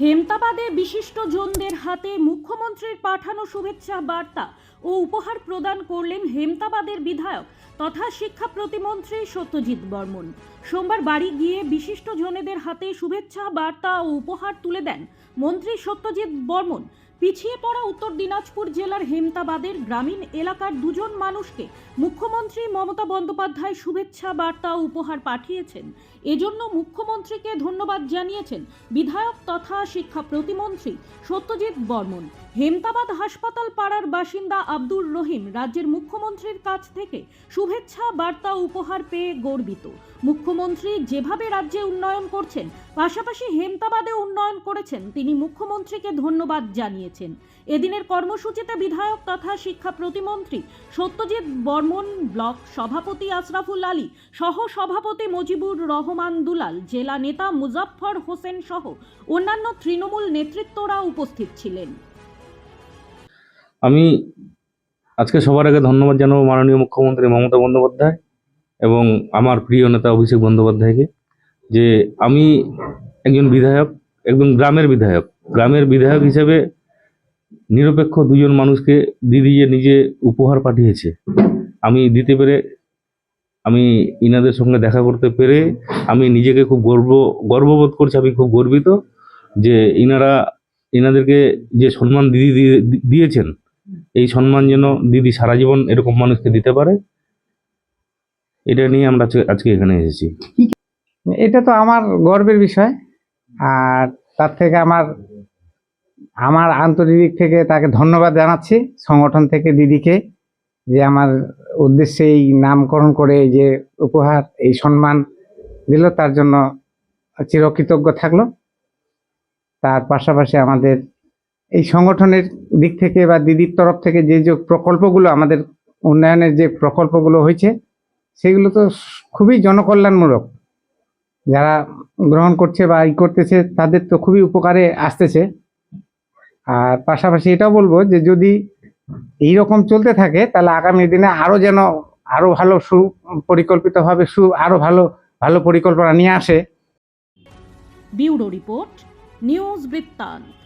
হেমতাবাদে বিশিষ্ট জনদের হাতে মুখ্যমন্ত্রীর পাঠানো শুভেচ্ছা বার্তা ও উপহার প্রদান করলেন হেমতাবাদের বিধায়ক তথা শিক্ষা প্রতিমন্ত্রী সত্যজিৎ বর্মন। সোমবার বাড়ি গিয়ে বিশিষ্ট জনেদের হাতে শুভেচ্ছা বার্তা ও উপহার তুলে দেন মন্ত্রী সত্যজিৎ বর্মন। পিছিয়ে পড়া উত্তর দিনাজপুর জেলার হেমতাবাদের গ্রামীণ এলাকার দুজন মানুষকে মুখ্যমন্ত্রী মমতা বন্দ্যোপাধ্যায় শুভেচ্ছা, বার্তা উপহার পাঠিয়েছেন। এজন্য মুখ্যমন্ত্রীকে ধন্যবাদ জানিয়েছেন বিধায়ক তথা শিক্ষা প্রতিমন্ত্রী সত্যজিৎ বর্মন। হেমতাবাদ হাসপাতাল পাড়ার বাসিন্দা আব্দুর রহিম রাজ্যের মুখ্যমন্ত্রীর কাছ থেকে শুভেচ্ছা, বার্তা উপহার পেয়ে গর্বিত। মুখ্যমন্ত্রী যেভাবে রাজ্যে উন্নয়ন করছেন পাশাপাশি হেমতাবাদে উন্নয়ন করেছেন। তিনি মুখ্যমন্ত্রীকে ধন্যবাদ জানিয়েছেন। এদিনের কর্মসূচিতে বিধায়ক তথা শিক্ষা প্রতিমন্ত্রী সত্যজিৎ বর্মন ব্লক সভাপতি আশরাফুল আলী সহ সভাপতি মুজিবুর রহমান দুলাল, জেলা নেতা মুজাফফর হোসেন সহ অন্যান্য তৃণমূল নেতৃত্বরা উপস্থিত ছিলেন। আমি আজকে সবার আগে ধন্যবাদ জানাব মাননীয় মুখ্যমন্ত্রী মমতা বন্দ্যোপাধ্যায় এবং আমার প্রিয় নেতা অভিষেক বন্দ্যোপাধ্যায়কে। যে আমি একজন বিধায়ক একজন গ্রামের বিধায়ক। গ্রামের বিধায়ক হিসেবে নিরপেক্ষ দুজন মানুষকে দিদি যে নিজে উপহার পাঠিয়েছে, আমি দিতে পেরে, আমি ইনাদের সঙ্গে দেখা করতে পেরে, আমি নিজেকে খুব গর্ব, গর্ববোধ করছি, আমি খুব গর্বিত যে ইনারা, ইনাদেরকে যে সম্মান দিদি দিয়ে- দিয়েছেন, এই সম্মান যেন দিদি সারা জীবন এরকম মানুষকে দিতে পারে, এটা নিয়ে আমরা আজকে এখানে এসেছি। এটা তো আমার গর্বের বিষয়। আর তার থেকে আমার আমার আন্তরিক থেকে তাকে ধন্যবাদ জানাচ্ছি সংগঠন থেকে দিদিকে যে আমার উদ্দেশ্যে এই নামকরণ করে যে উপহার, এই সম্মান দিল, তার জন্য চিরকৃতজ্ঞ থাকল। তার পাশাপাশি আমাদের এই সংগঠনের দিক থেকে বা দিদির তরফ থেকে যে যে প্রকল্পগুলো, আমাদের উন্নয়নের যে প্রকল্পগুলো হয়েছে, সেগুলো তো খুবই জনকল্যাণমূলক। যারা গ্রহণ করছে বা ই করতেছে, তাদের তো খুবই উপকারে আসতেছে। আর পাশাপাশি এটাও বলব যে, যদি এই রকম চলতে থাকে, তাহলে আগামী দিনে আরও যেন আরও ভালো সু, পরিকল্পিতভাবে সু আরও ভালো ভালো পরিকল্পনা নিয়ে আসে। বিউরো রিপোর্ট, নিউজ বৃত্তান্ত।